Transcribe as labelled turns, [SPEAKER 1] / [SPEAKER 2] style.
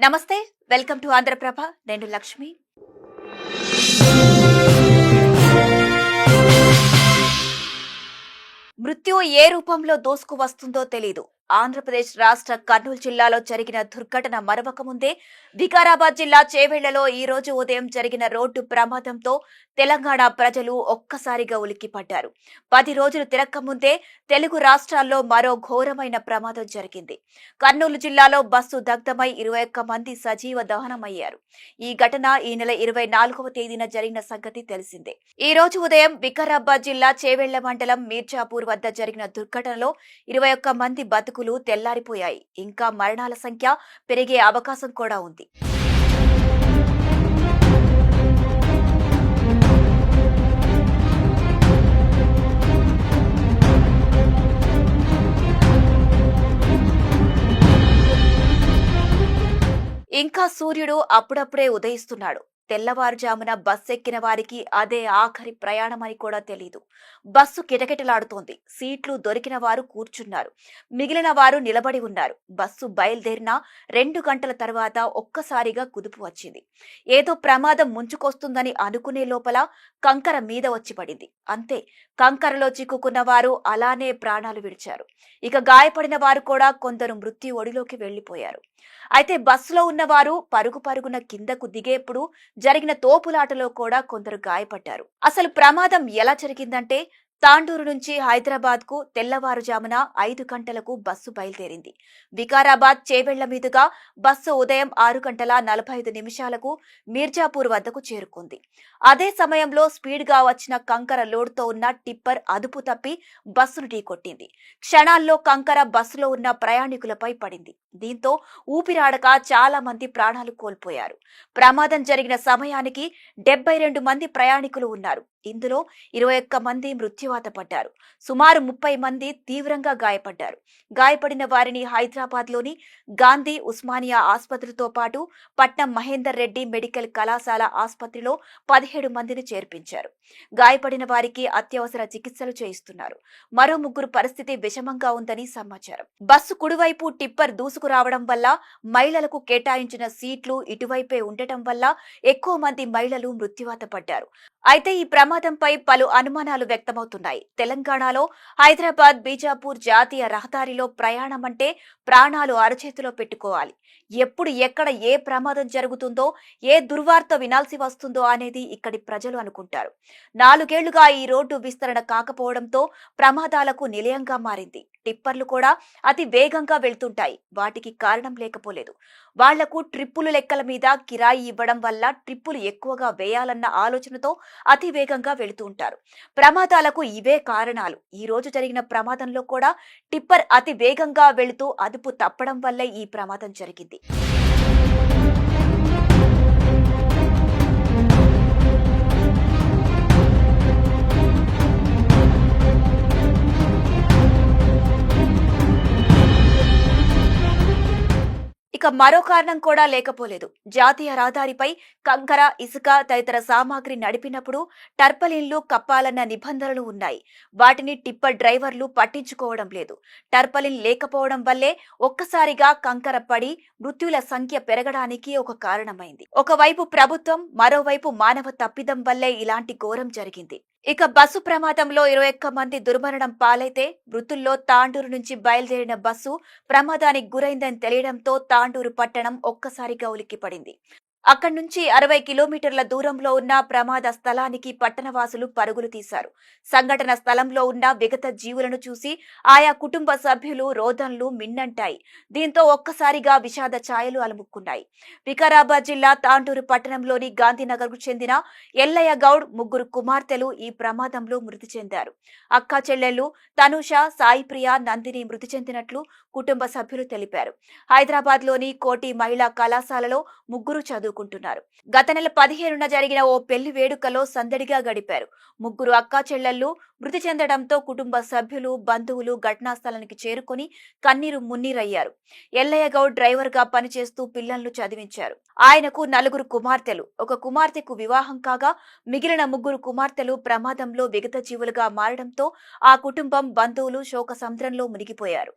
[SPEAKER 1] నమస్తే welcome to Andhraprabha నేను లక్ష్మి. మృత్యు ఏ రూపంలో దోసుకు వస్తుందో తెలీదు. ఆంధ్రప్రదేశ్ రాష్ట్ర కర్నూలు జిల్లాలో జరిగిన దుర్ఘటన మరవక ముందే వికారాబాద్ జిల్లా చేవెళ్ళలో ఈ రోజు ఉదయం జరిగిన రోడ్డు ప్రమాదంతో తెలంగాణ ప్రజలు ఒక్కసారిగా ఉలిక్కిపడ్డారు. పది రోజులు తిరక్క ముందే తెలుగు రాష్ట్రాల్లో మరో ఘోరమైన ప్రమాదం జరిగింది. కర్నూలు జిల్లాలో బస్సు దగ్ధమై ఇరవై ఒక్క మంది సజీవ దహనమయ్యారు. ఈ ఘటన ఈ నెల ఇరవై నాలుగవ తేదీన జరిగిన సంగతి తెలిసిందే. ఈ రోజు ఉదయం వికారాబాద్ జిల్లా చేవెళ్ళ మండలం మీర్జాపూర్ వద్ద జరిగిన దుర్ఘటనలో ఇరవై ఒక్క మంది బతుకు బతుకులు తెల్లారిపోయాయి. ఇంకా మరణాల సంఖ్య పెరిగే అవకాశం కూడా ఉంది. ఇంకా సూర్యుడు అప్పుడప్పుడే ఉదయిస్తున్నాడు. తెల్లవారుజామున బస్సు ఎక్కిన వారికి అదే ఆఖరి ప్రయాణమని కూడా తెలీదు. బస్సు కిటకిటలాడుతోంది. సీట్లు దొరికిన వారు కూర్చున్నారు. మిగిలిన వారు నిలబడి ఉన్నారు. బస్సు బయలుదేరిన రెండు గంటల తర్వాత ఒక్కసారిగా కుదుపు వచ్చింది. ఏదో ప్రమాదం ముంచుకొస్తుందని అనుకునే లోపల కంకర మీద వచ్చి పడింది. అంతే కంకరలో చిక్కుకున్న వారు అలానే ప్రాణాలు విడిచారు. ఇక గాయపడిన వారు కూడా కొందరు మృత్యు ఒడిలోకి వెళ్ళిపోయారు అయితే బస్సులో ఉన్నవారు పరుగు పరుగున కిందకు దిగేప్పుడు జరిగిన తోపులాటలో కూడా కొందరు గాయపడ్డారు. అసలు ప్రమాదం ఎలా జరిగిందంటే తాండూరు నుంచి హైదరాబాద్కు తెల్లవారుజామున ఐదు గంటలకు బస్సు బయలుదేరింది. వికారాబాద్ చేవెళ్ళ మీదుగా బస్సు ఉదయం ఆరు గంటల నలభై ఐదు నిమిషాలకు మీర్జాపూర్ వద్దకు చేరుకుంది. అదే సమయంలో స్పీడ్గా వచ్చిన కంకర లోడ్తో ఉన్న టిప్పర్ అదుపు తప్పి బస్సును ఢీకొట్టింది. క్షణాల్లో కంకర బస్సులో ఉన్న ప్రయాణికులపై పడింది. దీంతో ఊపిరాడక చాలా మంది ప్రాణాలు కోల్పోయారు. ప్రమాదం జరిగిన సమయానికి డెబ్బై రెండు మంది ప్రయాణికులు ఉన్నారు. ఇందులో ఇరవై ఒక్క మంది మృత్యువాత పడ్డారు. సుమారు ముప్పై మంది తీవ్రంగా గాయపడ్డారు. గాయపడిన వారిని హైదరాబాద్లోని గాంధీ ఉస్మానియా ఆసుపత్రితో పాటు పట్నం మహేందర్ రెడ్డి మెడికల్ కళాశాల ఆసుపత్రిలో పదిహేడు మందిని చేర్పించారు. గాయపడిన వారికి అత్యవసర చికిత్సలు చేయిస్తున్నారు. మరో ముగ్గురు పరిస్థితి విషమంగా ఉందని సమాచారం. బస్సు కుడివైపు టిప్పర్ దూసుకురావడం వల్ల మహిళలకు కేటాయించిన సీట్లు ఇటువైపే ఉండటం వల్ల ఎక్కువ మంది మహిళలు మృత్యువాత పడ్డారు. అయితే ఈ ప్రమాదంపై పలు అనుమానాలు వ్యక్తమవుతున్నాయి. తెలంగాణలో హైదరాబాద్ బీజాపూర్ జాతీయ రహదారిలో ప్రయాణం అంటే ప్రాణాలు అరచేతిలో పెట్టుకోవాలి. ఎప్పుడు ఎక్కడ ఏ ప్రమాదం జరుగుతుందో ఏ దుర్వార్త వినాల్సి వస్తుందో అనేది ఇక్కడి ప్రజలు అనుకుంటారు. నాలుగేళ్ళుగా ఈ రోడ్డు విస్తరణ కాకపోవడంతో ప్రమాదాలకు నిలయంగా మారింది. టిప్పర్లు కూడా అతి వేగంగా వెళ్తుంటాయి. వాటికి కారణం లేకపోలేదు. వాళ్ళకు ట్రిప్పులు లెక్కల మీద కిరాయి ఇవ్వడం వల్ల ట్రిప్పులు ఎక్కువగా వేయాలన్న ఆలోచనతో అతి వేగంగా వెళుతూ ఉంటారు. ప్రమాదాలకు ఇవే కారణాలు. ఈ రోజు జరిగిన ప్రమాదంలో కూడా టిప్పర్ అతి వేగంగా వెళుతూ అదుపు తప్పడం వల్లే ఈ ప్రమాదం జరిగింది. ఇక మరో కారణం కూడా లేకపోలేదు. జాతీయ రహదారిపై కంకర ఇసుక తదితర సామాగ్రి నడిపినప్పుడు టర్పలిన్లు కప్పాలన్న నిబంధనలు ఉన్నాయి. వాటిని టిప్పర్ డ్రైవర్లు పట్టించుకోవడం లేదు. టర్పలిన్ లేకపోవడం వల్లే ఒక్కసారిగా కంకర పడి మృత్యుల సంఖ్య పెరగడానికి ఒక కారణమైంది. ఒకవైపు ప్రభుత్వం మరోవైపు మానవ తప్పిదం వల్లే ఇలాంటి ఘోరం జరిగింది. ఇక బస్సు ప్రమాదంలో ఇరవై ఒక్క మంది దుర్మరణం పాలైతే మృతుల్లో తాండూరు నుంచి బయలుదేరిన బస్సు ప్రమాదానికి గురైందని తెలియడంతో తాండూరు పట్టణం ఒక్కసారిగా ఉలిక్కిపడింది. అక్కడి నుంచి అరవై కిలోమీటర్ల దూరంలో ఉన్న ప్రమాద స్థలానికి పట్టణవాసులు పరుగులు తీశారు. సంఘటన స్థలంలో ఉన్న విగత జీవులను చూసి ఆయా కుటుంబ సభ్యులు రోదన్లు మిన్నంటాయి. దీంతో ఒక్కసారిగా విషాద ఛాయలు అలుముక్కున్నాయి వికారాబాద్ జిల్లా తాండూరు పట్టణంలోని గాంధీనగర్కు చెందిన ఎల్లయ్య గౌడ్ ముగ్గురు కుమార్తెలు ఈ ప్రమాదంలో మృతి చెందారు. అక్క చెల్లెళ్ళు తనుష సాయిప్రియ నందిని మృతి చెందినట్లు కుటుంబ సభ్యులు తెలిపారు. హైదరాబాద్లోని కోటి మహిళా కళాశాలలో ముగ్గురు చదువు కోరుకుంటున్నారు. గత నెల పదిహేనున జరిగిన ఓ పెళ్ళి వేడుకలో సందడిగా గడిపారు. ముగ్గురు అక్కా చెల్లెళ్ళు మృతి చెందడంతో కుటుంబ సభ్యులు బంధువులు ఘటనా స్థలానికి చేరుకొని కన్నీరు మున్నీరయ్యారు. ఎల్లయ్య గౌడ్ డ్రైవర్గా పనిచేస్తూ పిల్లలను చదివించారు. ఆయనకు నలుగురు కుమార్తెలు. ఒక కుమార్తెకు వివాహం కాగా మిగిలిన ముగ్గురు కుమార్తెలు ప్రమాదంలో విగత జీవులుగా మారడంతో ఆ కుటుంబం బంధువులు శోక సముద్రంలో మునిగిపోయారు.